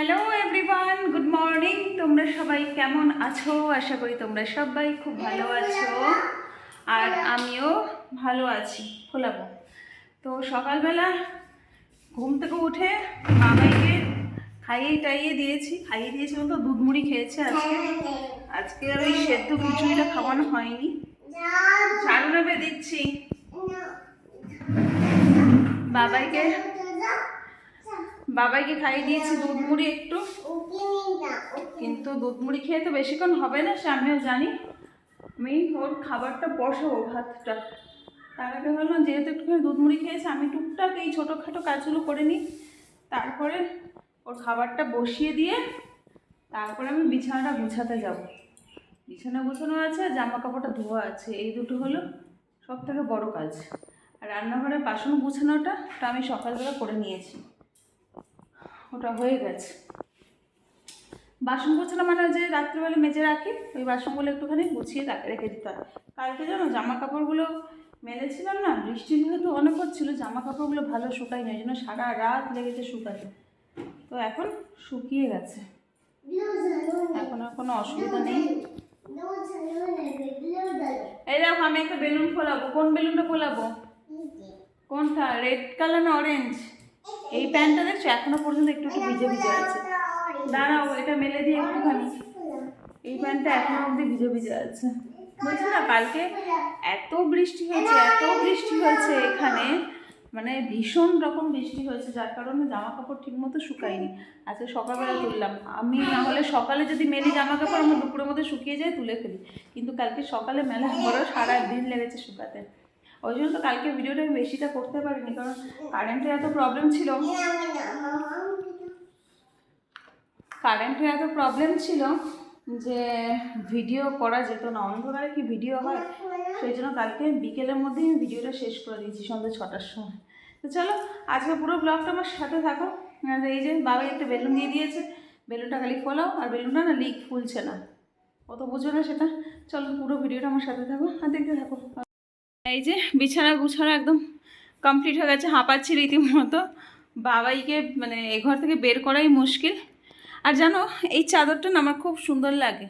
Hello everyone good morning তোমরা সবাই কেমন আছো? আশা করি তোমরা সবাই খুব ভালো আছো। আর আমিও ভালো আছি। খোলাবো তো সকালবেলা ঘুম থেকে উঠে মামাইকে খাইয়ে টাইয়ে দিয়েছি। খাইয়ে দিয়েছি বলতো দুধ মুড়ি খেয়েছে আজকে। আজকে আর ওই সেদ্ধ খিচুড়িটা খাওয়ানো হয়নি। ঝাড়ু নেবে দিচ্ছি। বাবাইকে বাবাইকে খাইয়ে দিয়েছি দুধ মুড়ি একটু। কিন্তু দুধ মুড়ি খেয়ে তো বেশিক্ষণ হবে না, সে আমিও জানি। আমি ওর খাবারটা বসাবো ভাতটা। তার আগে ভাবলাম যেহেতু একটুখানি দুধ মুড়ি খেয়েছে, আমি টুকটাক এই ছোটোখাটো কাজগুলো করে নিই। তারপরে ওর খাবারটা বসিয়ে দিয়ে তারপরে আমি বিছানাটা গুছাতে যাব। বিছানা গুছানো আছে জামা কাপড়টা ধোয়া আছে, এই দুটো হলো সব থেকে বড়ো কাজ। আর রান্নাঘরে বাসন গুছানোটা আমি সকালবেলা করে নিয়েছি। ওটা হয়ে গেছে। বাসন গোছানো মানে যে রাত্রিবেলা মেজে রাখি, ওই বাসনগুলো একটুখানি গুছিয়ে রাখে দিতে হয়। কালকে জানো জামা কাপড়গুলো মেলেছিলাম না, বৃষ্টি যেহেতু অনেক হচ্ছিল জামা কাপড়গুলো ভালো শুকাই না জন্য সারা রাত লেগেছে শুকাতে। তো এখন শুকিয়ে গেছে। এখন আর কোনো অসুবিধা নেই। এই দেখো, আমি একটা বেলুন ফোলাবো। কোন বেলুনটা ফোলাবো? কোনটা? রেড কালার না অরেঞ্জ এই প্যান্টটা দেখছ? এখনও পর্যন্ত একটু একটু ভিজে ভিজে আছে। দাঁড়াও, এটা মেলে দিয়ে একটুখানি। এই প্যান্টটা এখনও অবধি ভিজে ভিজে আছে। বলছি না, কালকে এত বৃষ্টি হয়েছে, এত বৃষ্টি হয়েছে এখানে। মানে ভীষণ রকম বৃষ্টি হয়েছে, যার কারণে জামা কাপড় ঠিক মতো শুকায়নি। আজকে সকালবেলা তুললাম। আমি না হলে সকালে যদি মেলি জামা কাপড় আমার দুপুরের মধ্যে শুকিয়ে যায়, তুলে ফেলি। কিন্তু কালকে সকালে মেলা পরেও সারা দিন লেগেছে শুকাতে। ওই জন্য তো কালকে ভিডিওটা আমি বেশিটা করতে পারিনি, কারণ কারেন্টের এত প্রবলেম ছিল। কারেন্টের এত প্রবলেম ছিল যে ভিডিও করা যেত না, অন্ধকারে কি ভিডিও হয়? সেই জন্য কালকে বিকেলের মধ্যেই আমি ভিডিওটা শেষ করে দিয়েছি সন্ধ্যে ছটার সময়। তো চলো, আজকে পুরো ব্লগটা আমার সাথে থাকো। এই যে বাবা একটা বেলুন দিয়ে দিয়েছে, বেলুনটা খালি ফোলাও, আর বেলুনটা না লিক ফুলছে না। অত বুঝো না সেটা। চলো পুরো ভিডিওটা আমার সাথে থাকো, আর দেখতে থাকো। এই যে বিছানা গুছানো একদম কমপ্লিট হয়ে গেছে, হাঁপাচ্ছি রীতিমতো। বাবাইকে মানে এ ঘর থেকে বের করাই মুশকিল। আর জানো, এই চাদরটা না আমার খুব সুন্দর লাগে।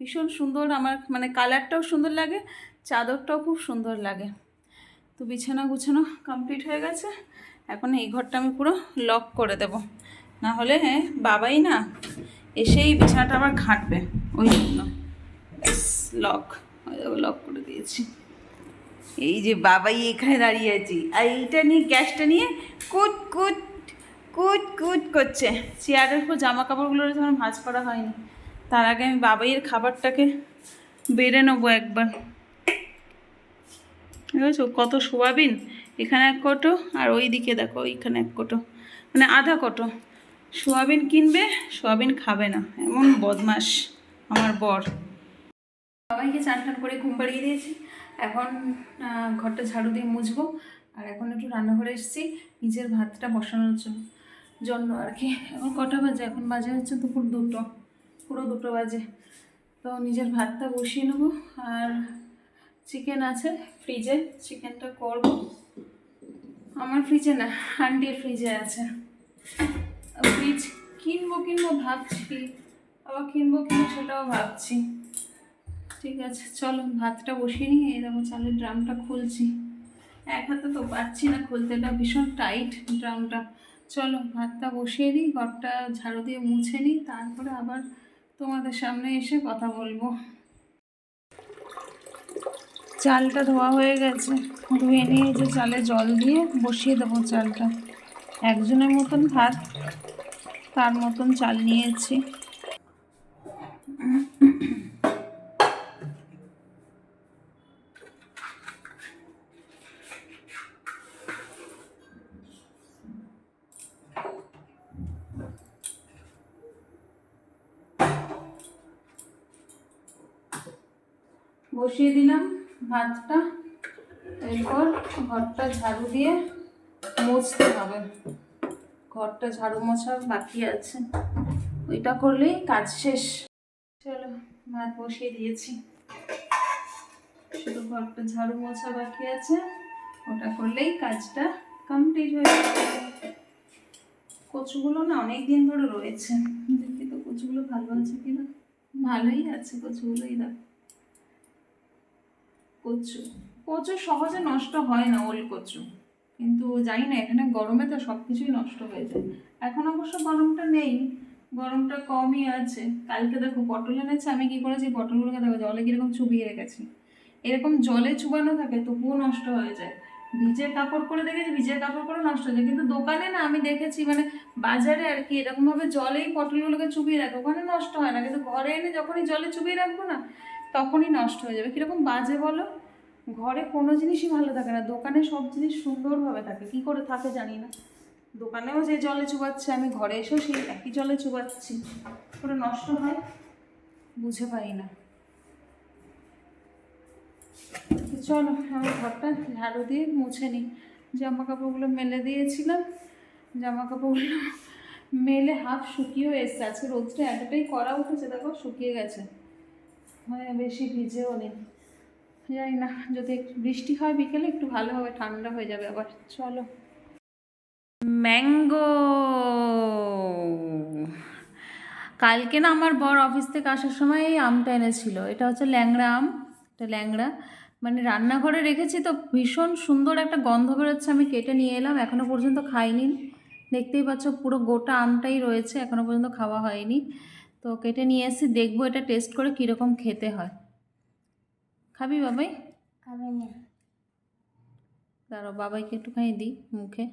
ভীষণ সুন্দর আমার মানে কালারটাও সুন্দর লাগে, চাদরটাও খুব সুন্দর লাগে। তো বিছানা গুছানো কমপ্লিট হয়ে গেছে। এখন এই ঘরটা আমি পুরো লক করে দেব। না হলে হ্যাঁ বাবাই না এসেই বিছানাটা আবার ঘাঁটবে। ওই জন্য। লক লক করে দিয়েছি। এই যে বাবাই এখানে দাঁড়িয়ে আছি। আর এইটা নিয়ে, গ্যাসটা নিয়ে কুট কুট কুট কুট করছে। চেয়ারের উপর জামা কাপড়গুলো যখন ভাঁজ করা হয়নি। তার আগে আমি বাবাইয়ের খাবারটাকে বেড়ে নেব একবার। বুঝেছ কত সোয়াবিন। এখানে এক কোটো আর ওই দিকে দেখো, ওইখানে এক কোটো। মানে আধা কোটো। সোয়াবিন কিনবে, সোয়াবিন খাবে না। এমন বদমাস আমার বর। বাবাইকে চান টান করে ঘুম পাড়িয়ে দিয়েছি। এখন ঘরটা ঝাড়ু দিয়ে মুছবো। আর এখন একটু রান্নাঘরে এসেছি, নিজের ভাতটা বসানোর জন্য জন্য আর কি। এখন কটা বাজে? এখন বাজে হচ্ছে দুপুর দুটো, পুরো দুটো বাজে। তো নিজের ভাতটা বসিয়ে নেব। আর চিকেন আছে ফ্রিজে, চিকেনটা করব। আমার ফ্রিজে না, আন্টির ফ্রিজে আছে। ফ্রিজ কিনবো কিনবো ভাবছি, আবার কিনবো কিনবো সেটাও ভাবছি। ঠিক আছে, চলো ভাতটা বসিয়ে নিয়ে দেখো চালের ড্রামটা খুলছি। এক হাতে তো পাচ্ছি না খুলতে, এটা ভীষণ টাইট ড্রামটা। চলো ভাতটা বসিয়ে দিই, ঘরটা ঝাড়ু দিয়ে মুছে নিই, তারপরে আবার তোমাদের সামনে এসে কথা বলব। চালটা ধোয়া হয়ে গেছে, ধুয়ে নিয়ে যে চালে জল দিয়ে বসিয়ে দেবো চালটা। একজনের মতন ভাত, তার মতন চাল নিয়েছি। বসিয়ে দিলাম ভাতটা। এরপর ঘরটা ঝাড়ু দিয়ে মুছতে হবে। ঘরটা ঝাড়ু মোছা বাকি আছে। ওইটা করলেই কাজ শেষ। চলো, ভাত বসিয়ে দিয়েছি। শুধু ঘরটা ঝাড়ু মোছা বাকি আছে। ওটা করলেই কাজটা কমপ্লিট হয়ে যাবে। কচুগুলো না অনেক দিন ধরে রয়েছে। দেখি তো কচুগুলো ভালো আছে কিনা? ভালোই আছে কচুগুলোই দেখ। কচু। কচু সহজে নষ্ট হয় না ওল কচু। কিন্তু জানি না, এখানে গরমে তো সব কিছুই নষ্ট হয়ে যায়। এখন অবশ্য গরমটা নেই, গরমটা কমই আছে। কালকে দেখো পটল এনেছে, আমি কি করেছি, পটলগুলোকে দেখো জলে কীরকম চুবিয়ে রেখেছি। এরকম জলে চুবানো থাকে, তবুও নষ্ট হয়ে যায়। ভিজের কাপড় করে দেখেছি ভিজের কাপড় করে নষ্ট হয়ে যায়। কিন্তু দোকানে না, আমি দেখেছি মানে বাজারে আর কি, এরকমভাবে জলেই পটলগুলোকে চুবিয়ে রাখে। ওখানে নষ্ট হয় না, কিন্তু ঘরে এনে যখনই জলে চুবিয়ে রাখব না তখনই নষ্ট হয়ে যাবে। কীরকম বাজে বলো? ঘরে কোনো জিনিসই ভালো থাকে না। দোকানে সব জিনিস সুন্দরভাবে থাকে। কি করে থাকে জানি না। দোকানেও যে জলে চুবাচ্ছে, আমি ঘরে এসেও সেই একই জলে চুবাচ্ছি। করে নষ্ট হয়? বুঝে পাই না। চলো, আমি ঘরটা ঝাড়ু দিয়ে মুছে নিই। জামা কাপড়গুলো মেলে দিয়েছিলাম। জামা কাপড়গুলো মেলে হাফ শুকিয়েও এসছে। আজকে রোদটা এতটাই করা উঠেছে, দেখো, শুকিয়ে গেছে। মানে বেশি ভিজেও নেই। জানি না, যদি বৃষ্টি হয় বিকেলে একটু ভালো হবে, ঠান্ডা হয়ে যাবে আবার। চলো। ম্যাঙ্গো! কালকে না আমার বর অফিস থেকে আসার সময় এই আমটা এনেছিল। এটা হচ্ছে ল্যাংড়া আম। এটা ল্যাংড়া। মানে রান্নাঘরে রেখেছি তো ভীষণ সুন্দর একটা গন্ধ বেরোচ্ছে। আমি কেটে নিয়ে এলাম এখনও পর্যন্ত খাইনি। দেখতেই পাচ্ছ পুরো গোটা আমটাই রয়েছে এখনও পর্যন্ত খাওয়া হয়নি। তো কেটে নিয়ে এসে দেখব এটা টেস্ট করে কীরকম খেতে হয়। খাবি বাবাই? খাবে না। দাঁড়াও বাবাইকে একটুখানি দিই মুখে।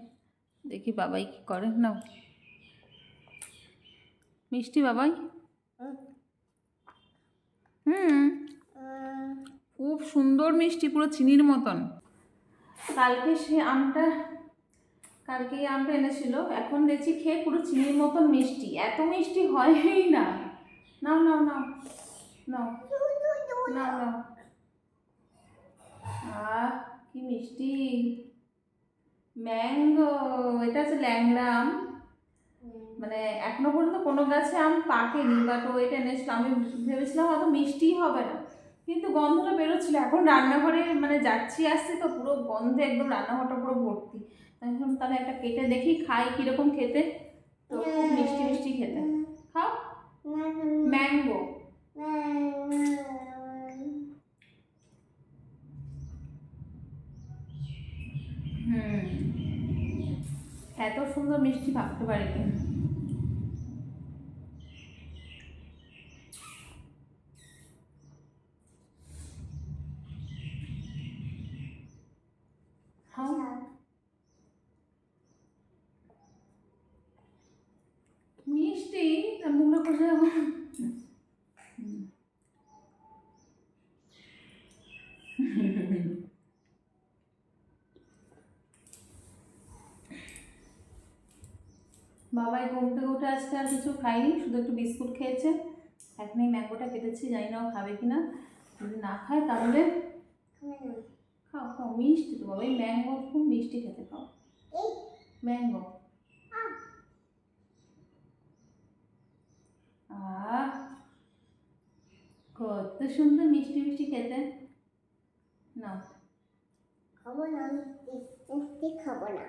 দেখি বাবাই কি করে। নাও। মিষ্টি বাবাই? হুম। খুব সুন্দর মিষ্টি পুরো চিনির মতন। কালকে সে আমটা কালকে এই আমটা এনেছিল। এখন দেখছি খেয়ে পুরো চিনির মতন মিষ্টি। এত মিষ্টি হয়ই না। নাও নাও নাও নাও নাও নাও। কি মিষ্টি। ম্যাঙ্গো, এটা হচ্ছে ল্যাংড়া আম মানে এখনও পর্যন্ত কোনো গাছে আম পাকেনি বাট ও এটা এনেছিল। আমি ভেবেছিলাম অত মিষ্টিই হবে না। কিন্তু গন্ধটা বেরোচ্ছিল। এখন রান্নাঘরে মানে যাচ্ছি, আসছি, তো পুরো গন্ধে একদম রান্নাঘরটা পুরো ভর্তি। তাহলে একটা কেটে দেখি খাই কীরকম খেতে। তো খুব মিষ্টি মিষ্টি খেতে। খাও। ম্যাঙ্গো। হুম। এত সুন্দর মিষ্টি ভাবতে পারিনি খাও মিষ্টি তা মুখটা করে যাব বাবাই থেকে আজকে আর কিছু খাইনি, শুধু একটু বিস্কুট খেয়েছে। এখন এই ম্যাঙ্গোটা কেটেছি জানি না ও খাবে কি না যদি না খায় তাহলে খাও খাও, মিষ্টি তো বাবা, এই ম্যাঙ্গো খুব মিষ্টি খেতে খাও ম্যাঙ্গো। কত সুন্দর মিষ্টি মিষ্টি খেতে। না খাব না মিষ্টি খাব না।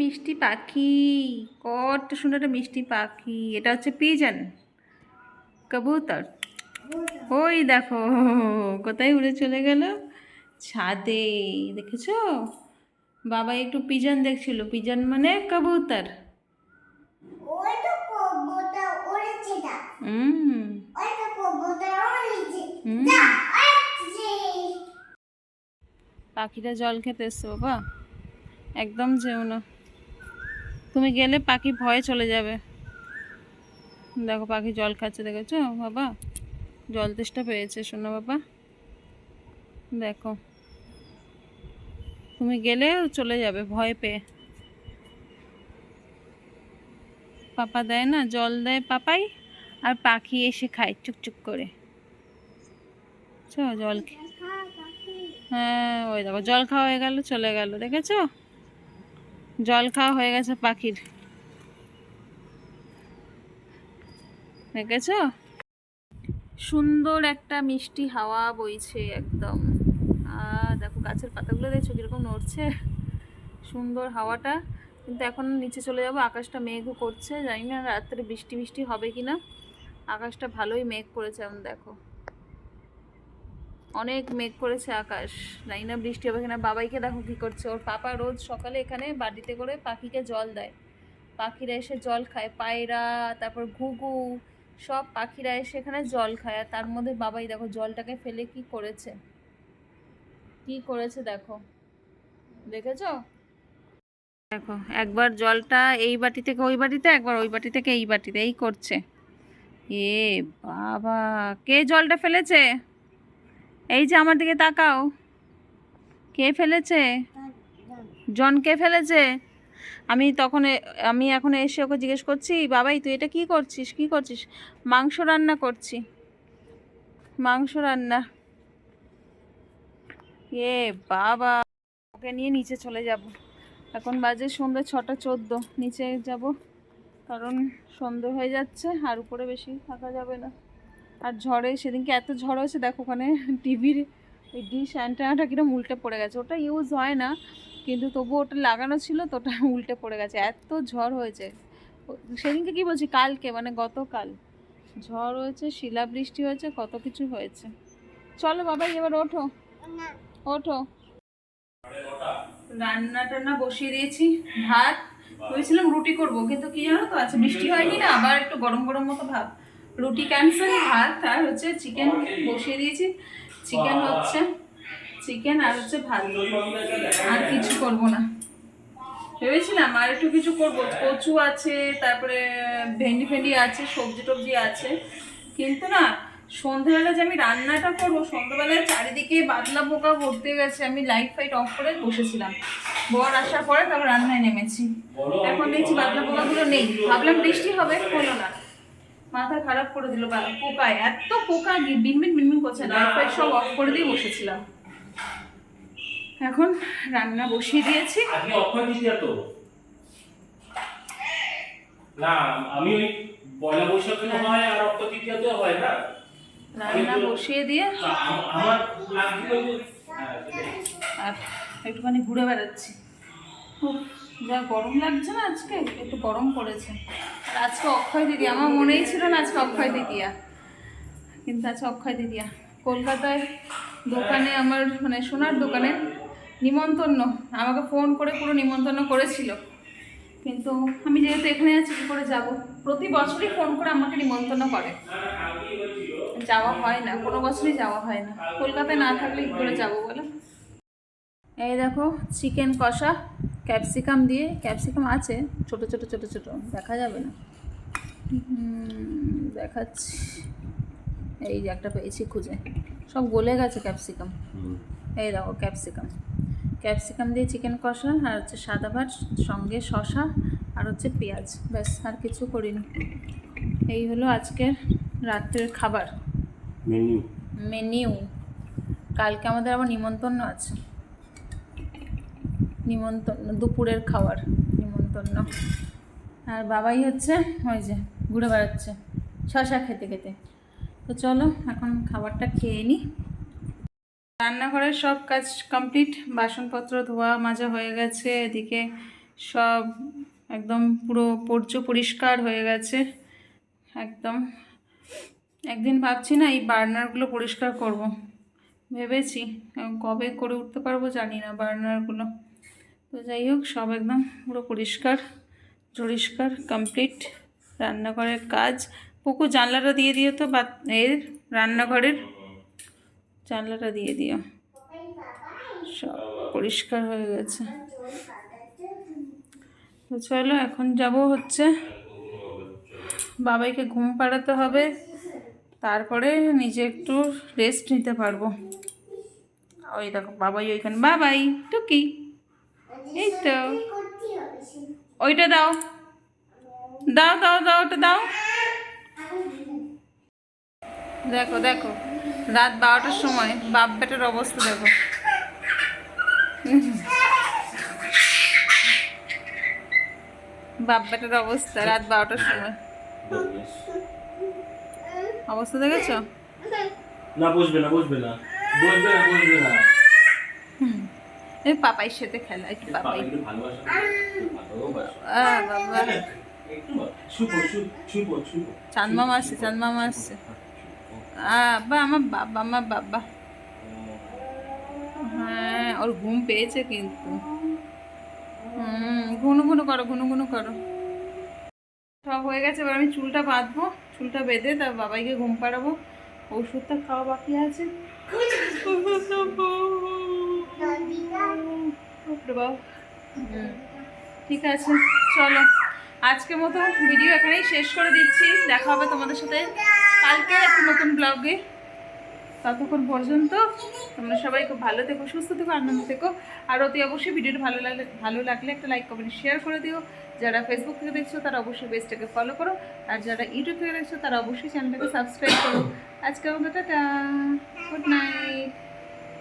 মিষ্টি পাখি। কত সুন্দর একটা মিষ্টি পাখি। এটা হচ্ছে পিজন কবুতর। ওই দেখো কোথায় উড়ে চলে গেল? ছাদে দেখেছ? বাবা একটু পিজন দেখছিল। পিজন মানে কবুতর। পাখিটা জল খেতে এসছে বাবা। একদম যেও না। তুমি গেলে পাখি ভয়ে চলে যাবে। দেখো পাখি জল খাচ্ছে, দেখেছ? বাবা, জল তেষ্টা পেয়েছে, শোনো বাবা। দেখো, তুমি গেলে চলে যাবে ভয় পেয়ে। পাপা দেয় না, জল দেয় পাপাই, আর পাখি এসে খায় চুকচুক করে। চ জল হ্যাঁ ওই দেখো, জল খাওয়া হয়ে গেল, চলে গেল, দেখেছ? জল খাওয়া হয়ে গেছে পাখির। দেখেছ? সুন্দর একটা মিষ্টি হাওয়া বইছে একদম। আর দেখো গাছের পাতাগুলো দেখছ কীরকম নড়ছে? সুন্দর হাওয়াটা। কিন্তু এখন নিচে চলে যাব, আকাশটা মেঘও করছে। জানি না রাত্রে বৃষ্টি বৃষ্টি হবে কি না আকাশটা ভালোই মেঘ করেছে এখন, দেখো। অনেক মেঘ করেছে আকাশ। জানি না বৃষ্টি হবে কিনা। বাবাইকে দেখো কি করছে। ওর পাপা রোজ সকালে এখানে বাড়িতে করে পাখিকে জল দেয়। পাখিরা এসে জল খায়। পায়রা, তারপর ঘুঘু, সব পাখিরা এসে এখানে জল খায়। আর তার মধ্যে বাবাই দেখো জলটাকে ফেলে কি করেছে। কি করেছে দেখো। দেখেছ? দেখো, একবার জলটা এই বাটি থেকে ওই বাটিতে, একবার ওই বাটি থেকে এই বাটিতে। এই করছে। এ বাবা! কে জলটা ফেলেছে? এই যে আমার দিকে তাকাও। কে ফেলেছে? জন কে ফেলেছে? আমি তখন আমি এখন এসে ওকে জিজ্ঞেস করছি, বাবাই, তুই এটা কি করছিস? কি করছিস? মাংস রান্না করছি। মাংস রান্না? এ বাবা, ওকে নিয়ে নিচে চলে যাব। এখন বাজে সন্ধ্যে ছটা চোদ্দ, নিচে যাব। কারণ সন্ধে হয়ে যাচ্ছে, আর উপরে বেশি থাকা যাবে না। আর ঝড়ে, সেদিনকে এত ঝড় হয়েছে, দেখো ওখানে টিভির ওই ডিশ অ্যান্টেনাটা কিরম উল্টে পড়ে গেছে। ওটা ইউজ হয় না, কিন্তু তবু ওটা লাগানো ছিল তো ওটা উল্টে পড়ে গেছে। এত ঝড় হয়েছে। সেদিনকে কি বলছি, কালকে মানে গতকাল। ঝড় হয়েছে, শিলাবৃষ্টি হয়েছে, কত কিছু হয়েছে। চলো বাবাই এবার ওঠো। ওঠো। রান্না টান্না বসিয়ে দিয়েছি, ভাত। ভেবেছিলাম রুটি করব, কিন্তু কি জানো তো আজকে বৃষ্টি হয়নি না, আবার একটু গরম গরম মতো ভাব। রুটি ক্যান্সেল ভাত আর হচ্ছে চিকেন বসিয়ে দিয়েছি। চিকেন হচ্ছে চিকেন আর হচ্ছে ভাত। আর কিছু করব না। ভেবেছিলাম আর একটু কিছু করব। কচু আছে, তারপরে ভেন্ডি ফেন্ডি আছে, সবজি টবজি আছে। কিন্তু না, সন্ধ্যেবেলা যে আমি রান্নাটা করব সন্ধ্যেবেলায় চারিদিকে বাদলা পোকা ভর্তি গেছে। আমি লাইট ফাইট অফ করে বসেছিলাম। বর আসার পরে তারপর রান্নায় নেমেছি। এখন দেখছি বাদলা পোকাগুলো নেই। ভাবলাম বৃষ্টি হবে, হলো না। মাথা খারাপ করে দিল পোকায় এত পোকা গি- বিনবিন বিনবিন করছে। ফাইট সব অফ করে দিয়ে বসেছিলাম। এখন রান্না বসিয়ে দিয়েছি। না আমি ওই পয়লা বৈশাখে হয় আর অক্ষয় তৃতীয়াতেও হয় না। রান্না বসিয়ে দিয়ে হ্যাঁ। আর একটুখানি ঘুরে বেড়াচ্ছি। উফ, যা গরম লাগছে না আজকে একটু গরম পড়েছে। আর আজকে অক্ষয় দিদি আমার মনেই ছিল না আজকে অক্ষয় দিদিয়া। কিন্তু আজকে অক্ষয় দিদিয়া। কলকাতায় দোকানে আমার মানে সোনার দোকানে নিমন্ত্রণ আমাকে ফোন করে পুরো নিমন্ত্রণ করেছিল। কিন্তু আমি যেহেতু এখানে আছি কী করে যাব? প্রতি বছরই ফোন করে আমাকে নিমন্ত্রণ করে। যাওয়া হয় না কোনো বছরই যাওয়া হয় না। কলকাতায় না থাকলে কী করে যাব বলো? এই দেখো চিকেন কষা ক্যাপসিকাম দিয়ে ক্যাপসিকাম আছে ছোট ছোট ছোট ছোট দেখা যাবে না। দেখাচ্ছি। এই যে একটা পেয়েছি খুঁজে। সব গলে গেছে ক্যাপসিকাম। এই দেখো ক্যাপসিকাম। ক্যাপসিকাম দিয়ে চিকেন কষা আর হচ্ছে সাদা ভাত সঙ্গে শশা আর হচ্ছে পেঁয়াজ। ব্যাস আর কিছু করিনি। এই হলো আজকের রাত্রের খাবার। মেনু মেনিউ কালকে আমাদের আবার নিমন্ত্রণ আছে। নিমন্ত্রণ, দুপুরের খাবার নিমন্ত্রণ। আর বাবাই হচ্ছে ওই যে ঘুরে বেড়াচ্ছে শশা খেতে খেতে। তো চলো এখন খাবারটা খেয়ে নিই রান্নাঘরের সব কাজ কমপ্লিট, বাসনপত্র ধোয়া মাজা হয়ে গেছে, এদিকে সব একদম পুরো পর্য পরিষ্কার হয়ে গেছে। একদম। একদিন ভাবছি না এই বার্নারগুলো পরিষ্কার করব। ভেবেছি, কবে করে উঠতে পারব জানি না বার্নারগুলো। তো যাই হোক, সব একদম পুরো পরিষ্কার পরিষ্কার কমপ্লিট রান্নাঘরের কাজ। পুকু, জানলাটা দিয়ে দিও তো, বা এর রান্নাঘরের জানলাটা দিয়ে দিও। সব পরিষ্কার হয়ে গেছে। তো চলো, এখন যাব হচ্ছে বাবাইকে ঘুম পাড়াতে হবে। তারপরে নিজে একটু রেস্ট নিতে পারব। ওই দেখো, বাবাই ওইখানে। বাবাই, টুকি। এই তো। ওইটা দাও। দাও দাও দাও ওটা দাও। দেখো দেখো। রাত বারোটার সময় বাপ বেটার অবস্থা দেখো। বাপ বেটার অবস্থা রাত বারোটার সময়। অবস্থা দেখেছ? না বসবে না বসবে না। বসবে না বসবে না। এই পাপাইয়ের সাথে খেলা একটু পাপাই চাঁদ মামা আসছে চাঁদ মামা আসছে আব্বা আমার বাবা আমার বাবা। হ্যাঁ ওর ঘুম পেয়েছে কিন্তু। হুম ঘুনু ঘুনু করো ঘুনু ঘুনু করো। সব হয়ে গেছে এবার আমি চুলটা বাঁধবো চুলটা বেঁধে তার বাবাইকে ঘুম পাড়াবো। ওষুধটা খাওয়া বাকি আছে। ঠিক আছে, চলো। আজকের মতো ভিডিও এখানেই শেষ করে দিচ্ছি। দেখা হবে তোমাদের সাথে কালকে একটা নতুন ব্লগে ততক্ষণ পর্যন্ত তোমরা সবাই খুব ভালো থেকো, সুস্থ থেকো, আনন্দ থেকো। আর অতি অবশ্যই ভিডিওটা ভালো লাগলে ভালো লাগলে একটা লাইক কমেন্ট শেয়ার করে দিও। যারা ফেসবুক থেকে দেখছ, তারা অবশ্যই পেজটাকে ফলো করো। আর যারা ইউটিউব থেকে দেখছ, তারা অবশ্যই চ্যানেলটাকে সাবস্ক্রাইব করো। আজকের মতো, টাটা। Good night